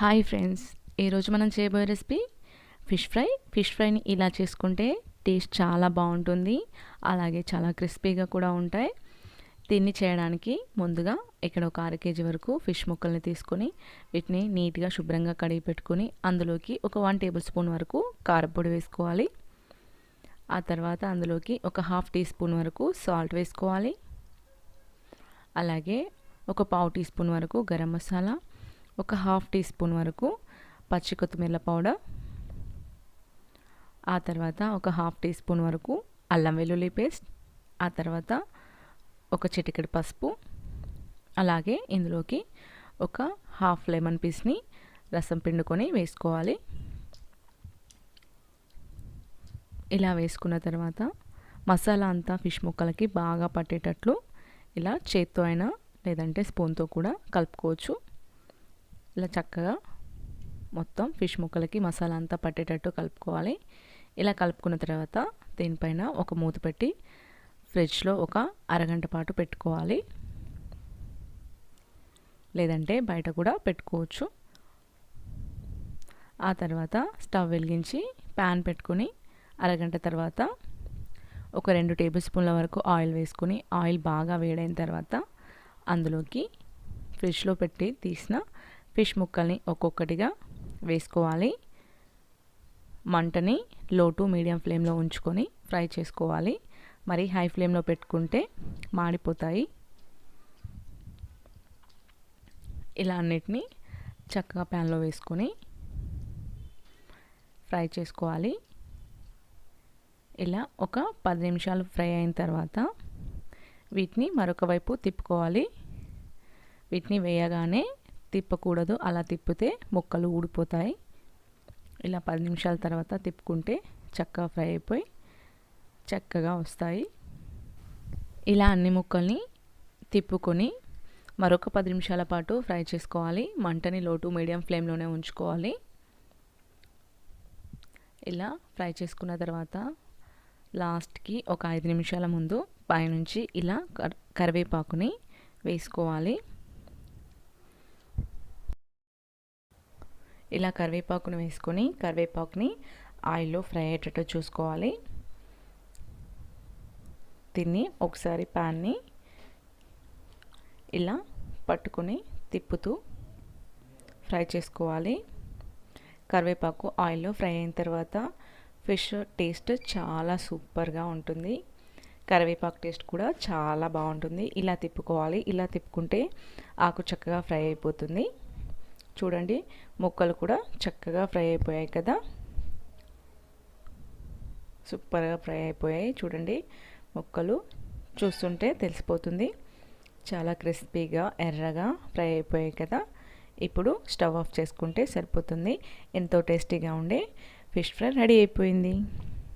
Hi friends. ఈరోజు మనం చేయబోయే రెసిపీ ఫిష్ ఫ్రై. ఫిష్ ఫ్రైని ఇలా చేసుకుంటే టేస్ట్ చాలా బాగుంటుంది. అలాగే చాలా క్రిస్పీగా కూడా ఉంటాయి. దీన్ని చేయడానికి ముందుగా ఇక్కడ ఒక అర కేజీ వరకు ఫిష్ ముక్కల్ని తీసుకొని వీటిని నీట్గా శుభ్రంగా కడిగి పెట్టుకొని అందులోకి ఒక వన్ టేబుల్ స్పూన్ వరకు కారపొడి వేసుకోవాలి. ఆ తర్వాత అందులోకి ఒక హాఫ్ టీ స్పూన్ వరకు సాల్ట్ వేసుకోవాలి. అలాగే ఒక పావు టీ స్పూన్ వరకు గరం మసాలా ఒక హాఫ్ టీ స్పూన్ వరకు పచ్చి కొత్తిమీర పౌడర్. ఆ తర్వాత ఒక హాఫ్ టీ స్పూన్ వరకు అల్లం వెల్లుల్లి పేస్ట్. ఆ తర్వాత ఒక చిటికెడు పసుపు. అలాగే ఇందులోకి ఒక హాఫ్ లెమన్ పీస్ని రసం పిండుకొని వేసుకోవాలి. ఇలా వేసుకున్న తర్వాత మసాలా అంతా ఫిష్ ముక్కలకి బాగా పట్టేటట్లు ఇలా చేత్తో అయినా లేదంటే స్పూన్తో కూడా కలుపుకోవచ్చు. ఇలా చక్కగా మొత్తం ఫిష్ ముక్కలకి మసాలా అంతా పట్టేటట్టు కలుపుకోవాలి. ఇలా కలుపుకున్న తర్వాత దీనిపైన ఒక మూత పెట్టి ఫ్రిడ్జ్లో ఒక అరగంట పాటు పెట్టుకోవాలి. లేదంటే బయట కూడా పెట్టుకోవచ్చు. ఆ తర్వాత స్టవ్ వెలిగించి ప్యాన్ పెట్టుకుని అరగంట తర్వాత ఒక రెండు టేబుల్ స్పూన్ల వరకు ఆయిల్ వేసుకుని ఆయిల్ బాగా వేడైన తర్వాత అందులోకి ఫ్రిడ్జ్లో పెట్టి తీసిన ఫిష్ ముక్కల్ని ఒక్కొక్కటిగా వేసుకోవాలి. మంటని లో టు మీడియం ఫ్లేమ్లో ఉంచుకొని ఫ్రై చేసుకోవాలి. మరి హై ఫ్లేమ్లో పెట్టుకుంటే మాడిపోతాయి. ఇలా అన్నిటినీ చక్కగా ప్యాన్లో వేసుకొని ఫ్రై చేసుకోవాలి. ఇలా ఒక పది నిమిషాలు ఫ్రై అయిన తర్వాత వీటిని మరొక వైపు తిప్పుకోవాలి. వీటిని వేయగానే తిప్పకూడదు. అలా తిప్పితే ముక్కలు ఊడిపోతాయి. ఇలా పది నిమిషాల తర్వాత తిప్పుకుంటే చక్కగా ఫ్రై అయిపోయి చక్కగా వస్తాయి. ఇలా అన్ని ముక్కల్ని తిప్పుకొని మరొక పది నిమిషాల పాటు ఫ్రై చేసుకోవాలి. మంటని లోటు మీడియం ఫ్లేమ్లోనే ఉంచుకోవాలి. ఇలా ఫ్రై చేసుకున్న తర్వాత లాస్ట్కి ఒక ఐదు నిమిషాల ముందు పైనుంచి ఇలా కరివేపాకుని వేసుకోవాలి. ఇలా కరివేపాకును వేసుకొని కరివేపాకుని ఆయిల్లో ఫ్రై అయ్యేటట్టు చూసుకోవాలి. తిని ఒకసారి ప్యాన్ని ఇలా పట్టుకొని తిప్పుతూ ఫ్రై చేసుకోవాలి. కరివేపాకు ఆయిల్లో ఫ్రై అయిన తర్వాత ఫిష్ టేస్ట్ చాలా సూపర్గా ఉంటుంది. కరివేపాకు టేస్ట్ కూడా చాలా బాగుంటుంది. ఇలా తిప్పుకోవాలి. ఇలా తిప్పుకుంటే ఆకు చక్కగా ఫ్రై అయిపోతుంది. చూడండి. ముక్కలు కూడా చక్కగా ఫ్రై అయిపోయాయి కదా. సూపర్గా ఫ్రై అయిపోయాయి. చూడండి. ముక్కలు చూస్తుంటే తెలిసిపోతుంది. చాలా క్రిస్పీగా ఎర్రగా ఫ్రై అయిపోయాయి కదా. ఇప్పుడు స్టవ్ ఆఫ్ చేసుకుంటే సరిపోతుంది. ఎంతో టేస్టీగా ఉండే ఫిష్ ఫ్రై రెడీ అయిపోయింది.